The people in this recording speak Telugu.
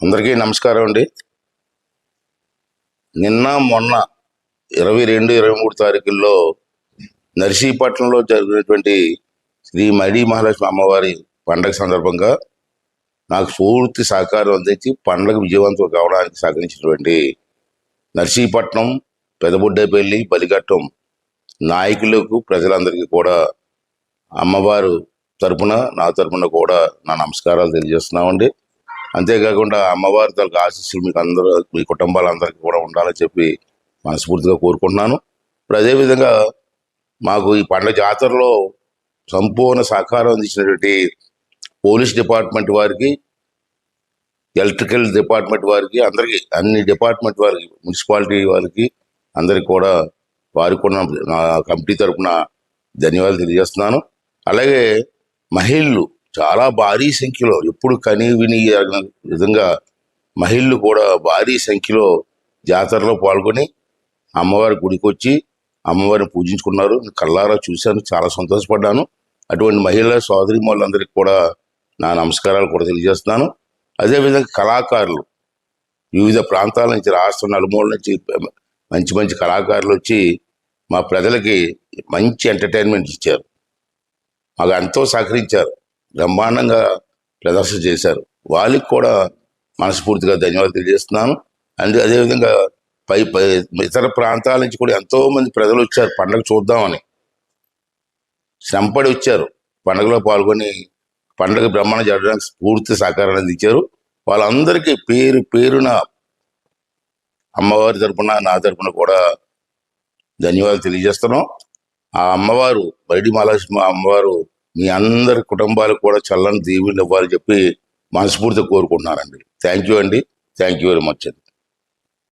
అందరికీ నమస్కారం అండి. నిన్న మొన్న ఇరవై రెండు ఇరవై మూడు తారీఖుల్లో నర్సీపట్నంలో జరిగినటువంటి శ్రీ మడి మహాలక్ష్మి అమ్మవారి పండగ సందర్భంగా నాకు పూర్తి సహకారం అందించి పండగ విజయవంతం కావడానికి సహకరించినటువంటి నర్సీపట్నం పెదబుడ్డేపల్లి బలిఘట్టం నాయకులకు ప్రజలందరికీ కూడా అమ్మవారు తరపున నా తరపున కూడా నా నమస్కారాలు తెలియజేస్తున్నామండి. అంతేకాకుండా అమ్మవారి తలకు ఆశీస్సులు మీకు అందరూ మీ కుటుంబాలందరికీ కూడా ఉండాలని చెప్పి మనస్ఫూర్తిగా కోరుకుంటున్నాను. ఇప్పుడు అదేవిధంగా మాకు ఈ పండ్ల జాతరలో సంపూర్ణ సహకారం అందించినటువంటి పోలీస్ డిపార్ట్మెంట్ వారికి ఎలక్ట్రికల్ డిపార్ట్మెంట్ వారికి అందరికీ అన్ని డిపార్ట్మెంట్ వారికి మున్సిపాలిటీ వారికి అందరికి కూడా వారికి కూడా నా కమిటీ తరపున ధన్యవాదాలు తెలియజేస్తున్నాను. అలాగే మహిళలు చాలా భారీ సంఖ్యలో ఎప్పుడు కని విని విధంగా మహిళలు కూడా భారీ సంఖ్యలో జాతరలో పాల్గొని అమ్మవారి గుడికి వచ్చి అమ్మవారిని పూజించుకున్నారు. కళ్ళారా చూశాను చాలా సంతోషపడ్డాను. అటువంటి మహిళా సోదరి వాళ్ళందరికీ కూడా నా నమస్కారాలు కూడా తెలియజేస్తున్నాను. అదేవిధంగా కళాకారులు వివిధ ప్రాంతాల నుంచి రాష్ట్రం నలుమూల నుంచి మంచి మంచి కళాకారులు వచ్చి మా ప్రజలకి మంచి ఎంటర్టైన్మెంట్ ఇచ్చారు. మాకు ఎంతో సహకరించారు. బ్రహ్మాండంగా ప్రదర్శన చేశారు. వాళ్ళకి కూడా మనస్ఫూర్తిగా ధన్యవాదాలు తెలియజేస్తున్నాను. అండ్ అదేవిధంగా పై పై ఇతర ప్రాంతాల నుంచి కూడా ఎంతో మంది ప్రజలు వచ్చారు పండగ చూద్దామని. శ్రమపడి వచ్చారు. పండగలో పాల్గొని పండగ బ్రహ్మాండం జరగడానికి పూర్తి సహకారాన్ని అందించారు. వాళ్ళందరికీ పేరు పేరున అమ్మవారి తరపున నా తరపున కూడా ధన్యవాదాలు తెలియజేస్తున్నాం. ఆ అమ్మవారు బయటి మహాలక్ష్మి అమ్మవారు మీ అందరి కుటుంబాలకు కూడా చల్లని దీవులు ఇవ్వాలని చెప్పి మనస్ఫూర్తిగా కోరుకుంటున్నానండి. థ్యాంక్ యూ అండి. థ్యాంక్ యూ వెరీ మచ్ అండి.